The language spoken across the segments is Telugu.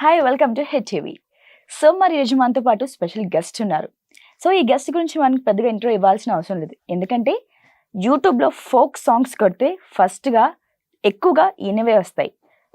Hi welcome to hit TV so మరి ఈరోజు మనతో పాటు స్పెషల్ గెస్ట్ ఉన్నారు. సో ఈ గెస్ట్ గురించి మనకి పెద్దగా ఇంట్రో ఇవ్వాల్సిన అవసరం లేదు. ఎందుకంటే యూట్యూబ్లో ఫోక్ సాంగ్స్ కొడితే ఫస్ట్గా ఎక్కువగా ఈయనవే వస్తాయి.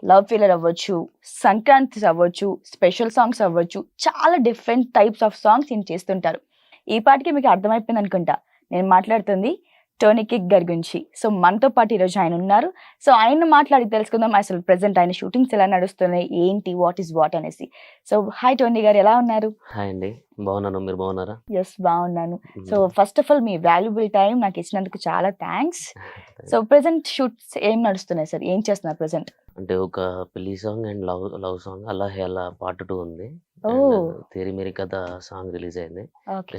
లవ్ ఫీలర్ అవ్వచ్చు సంక్రాంతి అవ్వచ్చు స్పెషల్ సాంగ్స్ అవ్వచ్చు చాలా డిఫరెంట్ టైప్స్ ఆఫ్ సాంగ్స్ ఈయన చేస్తుంటారు. ఈ పాటికి మీకు అర్థమైపోయింది అనుకుంటా నేను మాట్లాడుతుంది టోనీ కిక్ గారి గురించి. సో మనతో పాటు ఈరోజు ఆయన ఉన్నారు. సో ఆయన మాట్లాడి తెలుసుకుందాం. అసలు ప్రెసెంట్ ఆయన షూటింగ్స్ ఎలా నడుస్తున్నాయి? ఏంటి? వాట్ ఈస్ వాట్ అనేసి. సో హాయ్ టోనీ గారు ఎలా ఉన్నారు? హాయ్ అండి. బాగున్నాను. మీరు బాగున్నారా? ఎస్ బాగున్నాను. సో ఫస్ట్ ఆఫ్ ఆల్ మీ వాల్యుబుల్ టైం నాకు ఇచ్చినందుకు చాలా థ్యాంక్స్ సో ప్రెసెంట్ షూట్స్ ఏం నడుస్తున్నాయి సార్ ఏం చేస్తున్నారు ప్రెసెంట్ అంటే ఒక పెళ్ళి song and love love song అలా అలా పార్ట్ టూ ఉంది. ఓ తేరి మేరీ కథ సాంగ్ రిలీజ్ అయింది.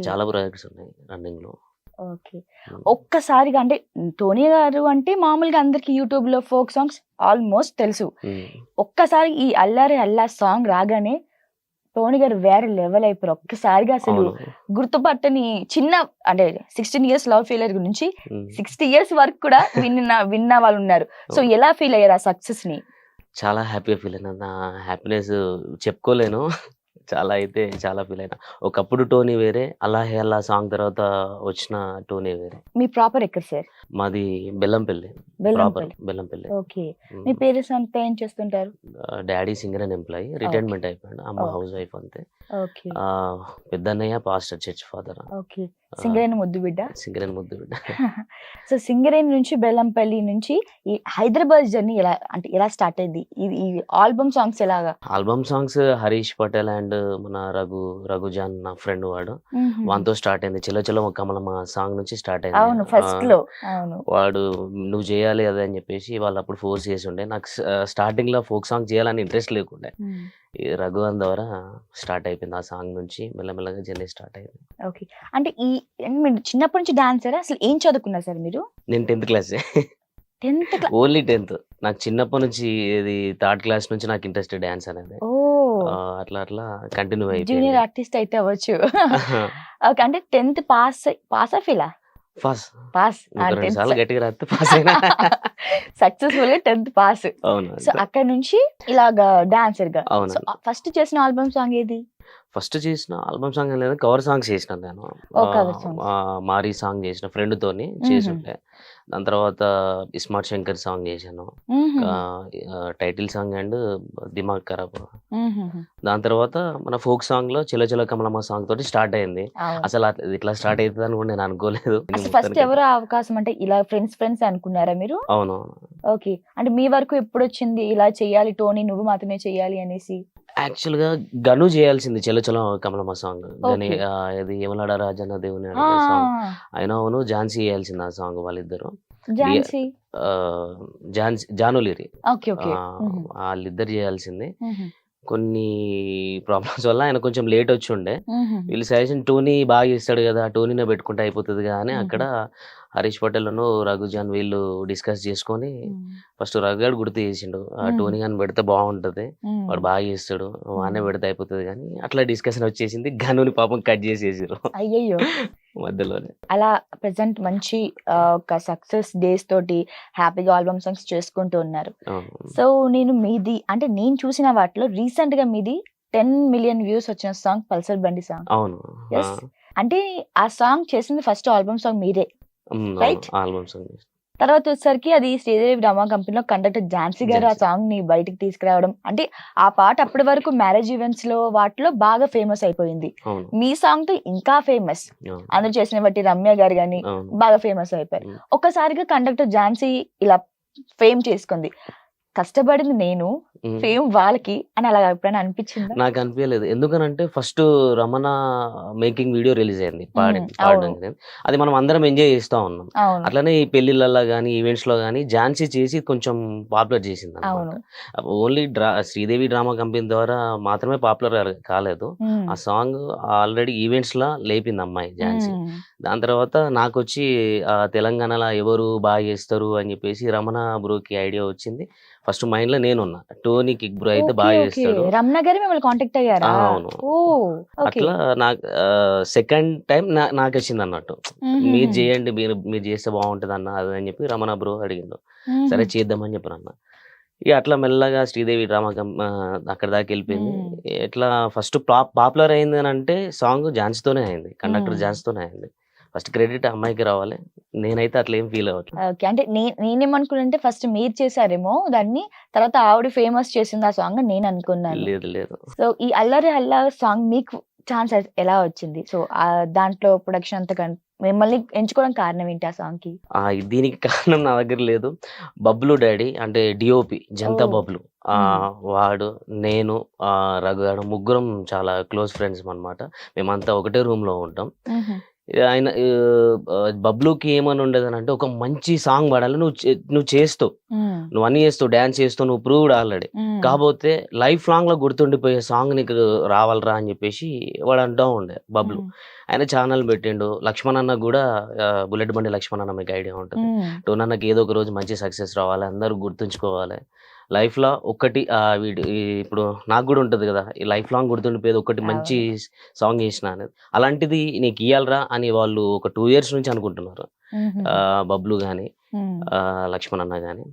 చాలా ప్రాజెక్ట్స్ ఉన్నాయి రన్నింగ్లో. ఓకే. ఒక్కసారిగా అంటే టోనీ గారు అంటే మామూలుగా అందరికి యూట్యూబ్లో ఫోక్ సాంగ్స్ ఆల్మోస్ట్ తెలుసు. ఒక్కసారి ఈ అల్లారి అల్లా సాంగ్ రాగానే టోనీ గారు వేరే లెవెల్ అయిపోయారు. ఒక్కసారిగా అసలు గుర్తుపట్టని చిన్న అంటే సిక్స్టీన్ ఇయర్స్ లవ్ ఫెయిలియర్ గురించి. సిక్స్టీ ఇయర్స్ వరకు కూడా విన్న విన్న వాళ్ళు ఉన్నారు. సో ఎలా ఫీల్ అయ్యారు ఆ సక్సెస్ని చాలా హ్యాపీగా ఫీల్ అయినా నా హ్యాపీనెస్ చెప్పుకోలేను. చాలా అయితే చాలా ఫీల్ అయినా. ఒకప్పుడు టోనీ వేరే అలా అలా సాంగ్ తర్వాత వచ్చిన టోనీ వేరే. మీ ప్రాపర్ ఎక్కడ సార్? మాది బెల్లంపల్లి. ప్రాపర్ బెల్లంపల్లి. ఓకే. మీ పేరెంట్స్ అంతా ఏం చేస్తుంటారు? Daddy singer and employee. Retirement అయిపోయాడు. అమ్మ. హౌస్ వైఫ్ అంతే. పెద్దన్నయ్య pastor church father. Okay. Singareni ముద్దు బిడ్డ. సింగర్ అండ్ ముద్దు బిడ్డ. సో సింగరేణి నుంచి బెల్లంపల్లి నుంచి ఈ హైదరాబాద్ జర్నీ ఎలా అంటే ఎలా స్టార్ట్ అయింది? ఇది ఈ ఆల్బమ్ సాంగ్స్ ఎలాగా? Album songs Harish Patel and మన రఘు రఘుజాన్ నా ఫ్రెండ్ వాడు. వానితో స్టార్ట్ అయింది. చిల్ల చిల్ల కమలమ్మ సాంగ్ నుంచి స్టార్ట్ అయింది. అవును ఫస్ట్లో అవును. వాడు నువ్వు చేయాలి అదే అని చెప్పేసి వాళ్ళు అప్పుడు ఫోర్స్ చేసి ఉండే. నాకు స్టార్టింగ్లో ఫోక్ సాంగ్ చేయాలని ఇంట్రెస్ట్ లేకుండే. ఈ రఘువన్ ద్వారా స్టార్ట్ అయిపోయింది ఆ సాంగ్ నుంచి మెల్లమెల్లగా జర్నీ స్టార్ట్ అయింది. ఓకే. అంటే ఈ మీరు చిన్నప్పటి నుంచి డాన్సరా? అసలు ఏం చదువుకున్నారు సార్ మీరు? నేను tenth class. Tenth class only tenth. నాకు చిన్నప్పటి నుంచి ఇది థర్డ్ క్లాస్ నుంచి నాకు ఇంట్రెస్ట్ డ్యాన్స్ అనేది. ఆ, అట్లా అట్లా కంటిన్యూ జూనియర్ అయిపోయింది ఆర్టిస్ట్ అయితే అవ్వచ్చు. ఓకే. అంటే టెన్త్ పాస్ పాస్ ఫీలా పాస్ సార్లు గట్టిగా రాస్తే పాస్ అయినా. సక్సెస్ఫుల్గా టెన్త్ పాస్ సో అక్కడ నుంచి ఇలాగా డాన్సర్గా. ఫస్ట్ చేసిన ఆల్బమ్ సాంగ్ ఏది? ఫస్ట్ చేసిన ఆల్బమ్ సాంగ్ లేదు కవర్ సాంగ్స్ చేసిన నేను. మారీ సాంగ్ చేసిన ఫ్రెండ్ తోని చేసి ఉండే దాని తర్వాత ఇస్మార్ట్ శంకర్ సాంగ్ చేశాను. Title song and Dimaag Kharaab. దాని తర్వాత మన ఫోక్ సాంగ్లో చిల చిల కమలమ్మ సాంగ్ తోటి స్టార్ట్ అయింది. అసలు ఇట్లా స్టార్ట్ అవుతుంది అని కూడా నేను అనుకోలేదు. ఫస్ట్ ఎవరు అవకాశం అంటే ఇలా ఫ్రెండ్స్ ఫ్రెండ్స్ అనుకున్నారా మీరు? అవును. ఓకే. అంటే మీ వరకు ఎప్పుడు వచ్చింది ఇలా చెయ్యాలి టోనీ నువ్వు మాత్రమే చెయ్యాలి అనేసి? యాక్చువల్గా గను చేయాల్సింది చెల చల కమలమ్మ సాంగ్. ఆ, ఇది యమలాడ రాజన్న దేవుని సాంగ్. ఆయన అవును ఝాన్సీ చేయాల్సింది ఆ సాంగ్ వాళ్ళిద్దరు. ఝాన్సీ? జానులిరి. వాళ్ళిద్దరు చేయాల్సింది. కొన్ని ప్రాబ్లమ్స్ వల్ల ఆయన కొంచెం లేట్ వచ్చి ఉండే. వీళ్ళు సజెషన్ టోనీ బాగా చేస్తాడు కదా టోనీనే పెట్టుకుంటే అయిపోతుంది కదా అని అక్కడ హరీష్ పటేల్ను రఘుజాన్ వీళ్ళు డిస్కస్ చేసుకొని ఫస్ట్ రఘుగాడు గుర్తు చేసిండు ఆ. టోనీ కానీ పెడితే బాగుంటది వాడు బాగా చేస్తాడు వానే. పెడితే అయిపోతుంది కానీ అట్లా డిస్కషన్ వచ్చేసింది. గనుని పాపం కట్ చేసేసారు అయ్యయ్యో. మధ్యలోనే. అలా ప్రెసెంట్ మంచి ఒక సక్సెస్ డేస్ తోటి హ్యాపీగా ఆల్బమ్ సాంగ్స్ చేసుకుంటూ ఉన్నారు. సో నేను మీది అంటే నేను చూసిన వాటిలో రీసెంట్గా మీది టెన్ మిలియన్ వ్యూస్ వచ్చిన సాంగ్ పల్సర్ బండి సాంగ్. అవును. అంటే ఆ సాంగ్ చేసింది ఫస్ట్ ఆల్బమ్ సాంగ్ మీరే Right? Album song. తర్వాత వచ్చేసరికి అది శ్రీదేవి డ్రామా కంపెనీలో కండక్టర్ ఝాన్సీ గారు ఆ. సాంగ్ని బయటికి తీసుకురావడం. అంటే ఆ పాట అప్పటి వరకు మ్యారేజ్ ఈవెంట్స్లో వాటిలో బాగా ఫేమస్ అయిపోయింది. మీ సాంగ్తో ఇంకా ఫేమస్. అందరూ చేసిన బట్టి రమ్య గారు గాని బాగా ఫేమస్ అయిపోయారు. ఒక్కసారిగా కండక్టర్ ఝాన్సీ ఇలా ఫేమ్ చేసుకుంది. కష్టపడింది నేను ఫేమ్ వాళ్ళకి అని అలా ఎప్పుడైనా అనిపించిందా? నాకు అనిపించలేదు. ఎందుకనంటే first Ramana making video release అయింది పాడి మ్మ్, పాడడం అవును. అనేది. అది మనం అందరం ఎంజాయ్ చేస్తా ఉన్నాం. అట్లనే ఈ పెళ్ళిళ్ళల్లో కానీ ఈవెంట్స్లో కానీ ఝాన్సీ చేసి కొంచెం పాపులర్ చేసింది ఓన్లీ డ్రా శ్రీదేవి డ్రామా కంపెనీ ద్వారా మాత్రమే పాపులర్ కాలేదు. ఆ సాంగ్ ఆల్రెడీ ఈవెంట్స్ లా లేపింది అమ్మాయి ఝాన్సీ. దాని తర్వాత నాకు వచ్చి తెలంగాణలో ఎవరు బాగా చేస్తారు అని చెప్పేసి రమణ బ్రోకి ఐడియా వచ్చింది. ఫస్ట్ మైండ్లో నేనున్నా టోనీ కిక్ బ్రో అయితే బాగా. చేస్తాడు. రమణ గారు మిమ్మల్ని కాంటాక్ట్ అయ్యారా? అవును. అట్లా నాకు సెకండ్ టైం నాకు వచ్చింది అన్నట్టు. మీరు చేయండి మీరు మీరు చేస్తే బాగుంటుంది అన్న అది అని చెప్పి రమణ బ్రో అడిగిండు. సరే చేద్దామని చెప్పాను అన్న. ఇక అట్లా మెల్లగా శ్రీదేవి డ్రామా అక్కడ దాకా వెళ్ళిపోయింది. ఎట్లా ఫస్ట్ పాపులర్ అయింది అని అంటే సాంగ్ ఝాన్సీతోనే అయింది. కండక్టర్. ఝాన్సీతోనే అయింది. ఫస్ట్ క్రెడిట్ అమ్మాయికి రావాలి. నేనైతే అట్లా ఏం ఫీల్ అవ్వట్లేదు. ఓకే. అంటే నే నేనేమనుకున్నానంటే ఫస్ట్ మీరు చేశారేమో దాన్ని తర్వాత ఆవిడ ఫేమస్ చేసింది ఆ సాంగ్ నేను అనుకున్నాను. లేదు లేదు. సో ఈ అల్లరి అల్లా సాంగ్ మీకు ఛాన్స్ ఎలా వచ్చింది? సో ఆ దాంట్లో ప్రొడక్షన్ అంతా మిమ్మల్ని ఎంచుకోవడం కారణం ఏంటి ఆ సాంగ్కి? దీనికి కారణం నా దగ్గర లేదు. బబ్లు డాడీ అంటే డిఓపి జనతా. బబ్లు. ఆ, వాడు నేను ఆ, రఘుగాడు ముగ్గురం చాలా క్లోజ్ ఫ్రెండ్స్ అన్నమాట మేమంతా ఒకటే రూమ్లో ఉంటాం. ఆయన బబ్లూకి బబ్లుకి ఏమని ఉండేదని అంటే ఒక మంచి సాంగ్ పాడాలి నువ్వు నువ్వు చేస్తావు నువ్వు అన్ని చేస్తావు డాన్స్ చేస్తావు నువ్వు ప్రూవ్డ్ ఆల్రెడీ. కాకపోతే లైఫ్ లాంగ్లో గుర్తుండిపోయే సాంగ్ నీకు రావాలరా అని చెప్పేసి వాడు అంటూ ఉండే బబ్లు. ఆయన ఛానల్ పెట్టిండు. లక్ష్మణ్ అన్న కూడా బుల్లెట్ బండి లక్ష్మణ్ అన్న మీకు ఐడియా ఉంటుంది. టోనన్నకి ఏదో ఒక రోజు మంచి సక్సెస్ రావాలి. అందరూ గుర్తుంచుకోవాలి. లైఫ్లో ఒకటి ఆ, వీడు ఈ- ఇప్పుడు నాకు కూడా ఉంటుంది కదా ఈ లైఫ్ లాంగ్ గుర్తుండిపోయేది ఒకటి మంచి సాంగ్ చేసిన అనేది. అలాంటిది నీకు ఇయ్యాలరా అని వాళ్ళు ఒక టూ ఇయర్స్ నుంచి అనుకుంటున్నారు. బబ్లు కానీ లక్ష్మణ్ అన్న కానీ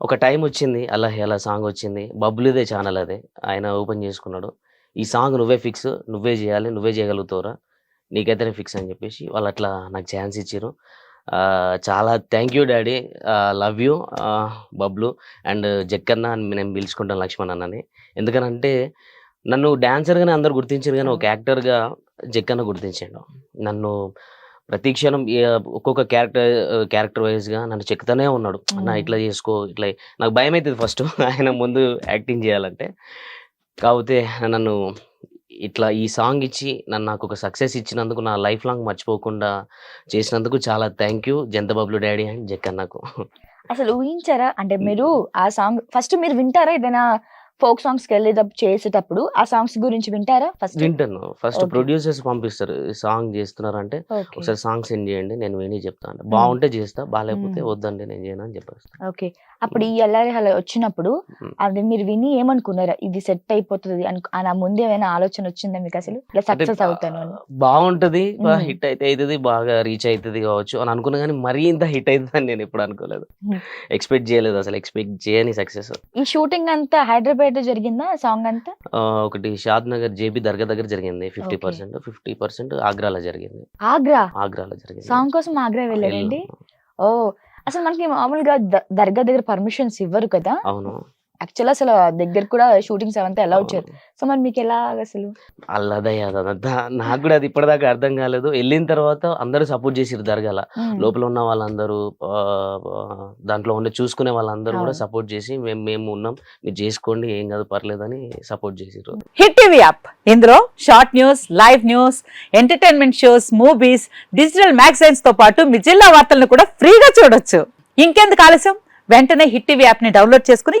ఒక టైం వచ్చింది అలా ఎలా సాంగ్ వచ్చింది. బబ్లుదే ఛానల్ అదే ఆయన ఓపెన్ చేసుకున్నాడు. ఈ సాంగ్ నువ్వే ఫిక్స్ నువ్వే చేయాలి నువ్వే చేయగలుగుతావురా నీకైతేనే ఫిక్స్ అని చెప్పేసి వాళ్ళు అట్లా నాకు ఛాన్స్ ఇచ్చారు చాలా thank you daddy. Love you Bablu. And Jakkanna అని నేను పిలుచుకుంటాను లక్ష్మణ్ అన్నని. ఎందుకనంటే నన్ను డాన్సర్గానే అందరు గుర్తించారు కానీ ఒక యాక్టర్గా జక్కన్న గుర్తించాడు. నన్ను ప్రతి క్షణం ఒక్కొక్క క్యారెక్టర్ క్యారెక్టర్ వైజ్గా నన్ను చెక్తానే ఉన్నాడు. అన్న మ్మ్. ఇట్లా చేసుకో ఇట్లా నాకు భయం అవుతుంది ఫస్ట్. ఆయన ముందు యాక్టింగ్ చేయాలంటే. కాకపోతే నన్ను ఇట్లా ఈ సాంగ్ ఇచ్చి నన్ను నాకు ఒక సక్సెస్ ఇచ్చినందుకు నా లైఫ్ లాంగ్ మర్చిపోకుండా చేసినందుకు చాలా థ్యాంక్ యూ జంత బబ్లు డాడీ అండ్ జక్కన్నకు అసలు ఊహించారా? అంటే మీరు ఆ సాంగ్ ఫస్ట్ మీరు వింటారా? ఏదైనా ఫోక్ సాంగ్స్కి వెళ్ళేటప్పుడు చేసేటప్పుడు ఆ సాంగ్స్ గురించి వింటారా ఫస్ట్? వింటాను. ఫస్ట్. ప్రొడ్యూసర్స్ పంపిస్తారు సాంగ్ చేస్తున్నారంటే ఓకే. ఒకసారి సాంగ్ సెండ్ చేయండి నేను విని చెప్తాను. బాగుంటే చేస్తా బాగాలేకపోతే. వద్దండి నేను చేయను అని చెప్పేస్తాను ఓకే. అప్పుడు ఈ అల్లారి హల వచ్చినప్పుడు. అది మీరు విని ఏమనుకున్నారా? ఇది సెట్ అయిపోతుంది అను ముందు ఏమైనా ఆలోచన వచ్చిందా మీకు అసలు? ఇలా సక్సెస్ అవుతాను బాగుంటది. హిట్ అయితే అవుతుంది బాగా రీచ్ అవుతుంది కావచ్చు అని అనుకున్నా కానీ మరీ ఇంత హిట్ అవుతుంది అని నేను ఎప్పుడు అనుకోలేదు. ఎక్స్పెక్ట్ చేయలేదు అసలు ఎక్స్పెక్ట్ చేయని సక్సెస్. ఈ షూటింగ్ అంతా హైదరాబాద్లో జరిగిందా? సాంగ్ అంతా? ఒకటి షాద్ నగర్ జేబీ దర్గా దగ్గర జరిగింది ఫిఫ్టీ పర్సెంట్ ఫిఫ్టీ పర్సెంట్ ఆగ్రాలో జరిగింది. ఆగ్రా? ఆగ్రాలో జరిగింది. సాంగ్ కోసం ఆగ్రా వెళ్ళారండి. ఓ అసలు మనకి మామూలుగా ద- దర్గా దగ్గర పర్మిషన్స్ ఇవ్వరు కదా? అవును. యాక్చువల్ అసలు దగ్గర కూడా షూటింగ్స్ అవంతా ఎలా వచ్చారు. సో మరి మీకు ఎలా అసలు? అల్లదయ్య అదంతా నాకు కూడా అది ఇప్పటిదాకా అర్థం కాలేదు. వెళ్ళిన తర్వాత అందరూ సపోర్ట్ చేసిరు దర్గాల. లోపల ఉన్న వాళ్ళందరూ దాంట్లో ఉండే చూసుకునే వాళ్ళందరూ కూడా. సపోర్ట్ చేసి మేము మేము ఉన్నాం. మీరు చేసుకోండి ఏం కాదు పర్లేదని సపోర్ట్ చేసిర్రు. Hit TV app. ఇందులో short news live news entertainment shows movies digital మ్యాగజైన్స్తో పాటు మీ జిల్లా వార్తలను కూడా ఫ్రీగా చూడొచ్చు. ఇంకెందుకు ఆలస్యం? వెంటనే హిట్ టీవీ యాప్ని డౌన్లోడ్ చేసుకుని